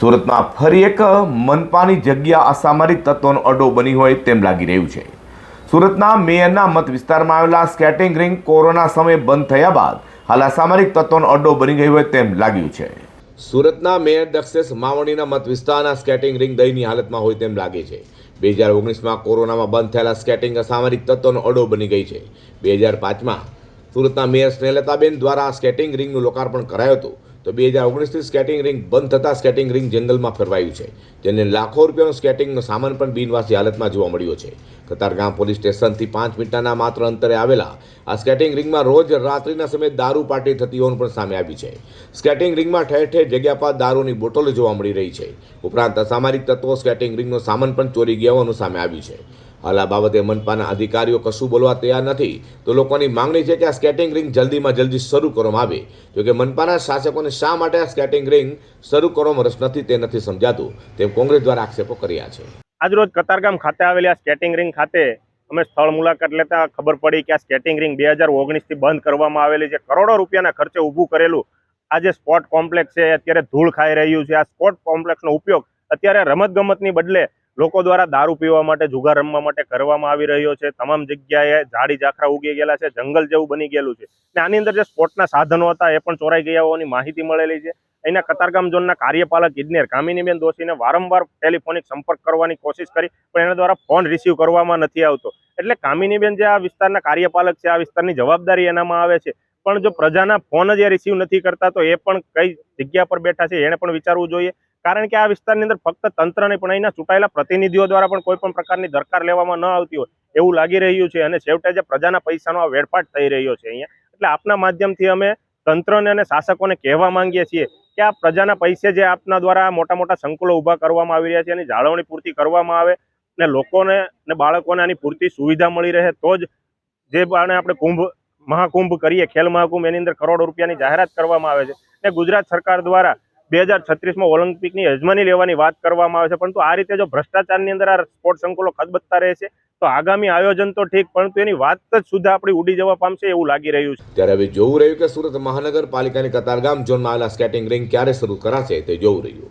સુરતમાં ફરી એક મનપાની જગ્યા અસામરિક તત્વોનો અડ્ડો બની હોય તેમ લાગી રહ્યું છે. સુરતના મેયરના મત વિસ્તારમાં આવેલા સ્કેટિંગ રિંગ કોરોના સમયે બંધ થયા બાદ હાલ અસામરિક તત્વોનો અડ્ડો બની ગયો હોય તેમ લાગ્યું છે. સુરતના મેયર દક્ષેશ માવણીના મત વિસ્તારના સ્કેટિંગ રિંગ દયની હાલતમાં હોય તેમ લાગે છે. બે હજાર ઓગણીસમાં કોરોનામાં બંધ થયેલા સ્કેટિંગ અસામરિક તત્વોનો અડ્ડો બની ગઈ છે. બે હજાર પાંચમાં સુરતના મેયર સ્નેહલતાબેન દ્વારા સ્કેટિંગ રિંગનું લોકાર્પણ કરાયું હતું. તો બે હજાર ઓગણીસથી સ્કેટિંગ રિંગ બંધ થતાં સ્કેટિંગ રિંગ જંગલમાં ફેરવાયું છે, જેને લાખો રૂપિયાનો સ્કેટિંગનો સામાન પણ બિનવાસી હાલતમાં જોવા મળ્યો છે. કતારગામ પોલીસ સ્ટેશનથી પાંચ મિનિટના માત્ર અંતરે આવેલા આ સ્કેટિંગ રિંગમાં રોજ રાત્રિના સમયે દારૂ પાર્ટી થતી હોવાનું પણ સામે આવી છે. સ્કેટિંગ રિંગમાં ઠેર ઠેર જગ્યા પર દારૂની બોટલો જોવા મળી રહી છે. ઉપરાંત અસામરિક તત્વો સ્કેટિંગ રિંગનો સામાન પણ ચોરી ગયા હોવાનું સામે આવ્યું છે. હાલ બાબતે મનપાના અધિકારીઓ કશું બોલવા તૈયાર નથી. તો લોકોની માંગણી છે કે આ સ્કેટિંગ રિંગ જલ્દીમાં જલ્દી શરૂ કરવામાં આવે. જોકે મનપાના શાસકોને શા માટે આ સ્કેટિંગ રિંગ શરૂ કરવામાં રસ નથી તે નથી સમજાતું. તેમ કોંગ્રેસ દ્વારા આક્ષેપો કર્યા છે. આજરોજ કતારગામ ખાતે આવેલી આ સ્કેટિંગ રિંગ ખાતે અમે સ્થળ મુલાકાત લેતા ખબર પડી કે આ સ્કેટિંગ રિંગ બે હજાર ઓગણીસથી બંધ કરવામાં આવેલી છે. કરોડો રૂપિયાના ખર્ચે ઊભું કરેલું આ જે સ્પોર્ટ કોમ્પ્લેક્સ છે અત્યારે ધૂળ ખાઈ રહ્યું છે. આ સ્પોર્ટ કોમ્પ્લેક્સનો ઉપયોગ અત્યારે રમતગમતની બદલે લોકો દ્વારા દારૂ પીવા માટે, જુગાર રમવા માટે કરવામાં આવી રહ્યો છે. તમામ જગ્યાએ ઝાડી ઝાખરા ઉગી ગયેલા છે. જંગલ જેવું બની ગયેલું છે. ને આની અંદર જે સ્પોર્ટના સાધનો હતા, એ પણ ચોરાઈ ગયા હોવાની માહિતી મળેલી છે. અહીંના કતારગામ ઝોનના કાર્યપાલક ઇજનેર કામિનીબેન દોશીને વારંવાર ટેલિફોનિક સંપર્ક કરવાની કોશિશ કરી, પણ એના દ્વારા ફોન રિસીવ કરવામાં નથી આવતો. એટલે કામિનીબેન જે આ વિસ્તારના કાર્યપાલક છે, આ વિસ્તારની જવાબદારી એનામાં આવે છે. પણ જો પ્રજાના ફોન જ એ રિસીવ નથી કરતા, તો એ પણ કઈ જગ્યા પર બેઠા છે, એને પણ વિચારવું જોઈએ. કારણ કે આ વિસ્તારની અંદર ફક્ત તંત્ર નહીં પણ અહીંના ચૂંટાયેલા પ્રતિનિધિઓ દ્વારા પણ કોઈ પણ પ્રકારની દરકાર લેવામાં ન આવતી હોય એવું લાગી રહ્યું છે. અને છેવટે જે પ્રજાના પૈસાનો આ વેડફાટ થઈ રહ્યો છે અહીંયા. એટલે આપના માધ્યમથી અમે તંત્રને અને શાસકોને કહેવા માંગીએ છીએ કે આ પ્રજાના પૈસે જે આપના દ્વારા મોટા મોટા સંકુલો ઊભા કરવામાં આવી રહ્યા છે, એની જાળવણી પૂરતી કરવામાં આવે ને લોકોને ને બાળકોને આની પૂરતી સુવિધા મળી રહે, તો જ જે બાણે આપણે કુંભ, મહાકુંભ કરીએ, ખેલ મહાકુંભ, એની અંદર કરોડો રૂપિયાની જાહેરાત કરવામાં આવે છે. ને ગુજરાત સરકાર દ્વારા બે હજાર છત્રીસમાં ઓલિમ્પિકની યજમાની લેવાની વાત કરવામાં આવે છે. પરંતુ આ રીતે જો ભ્રષ્ટાચારની અંદર આ સ્પોર્ટ સંકુલો ખદબદતા રહેશે તો આગામી આયોજન તો ઠીક, પરંતુ એની વાત જ સુધી આપણી ઉડી જવા પામશે એવું લાગી રહ્યું છે. ત્યારે હવે જોવું રહ્યું કે સુરત મહાનગરપાલિકાની કતારગામ ઝોનમાં આવેલા સ્કેટિંગ રિંગ ક્યારે શરૂ કરાશે તે જોવું રહ્યું.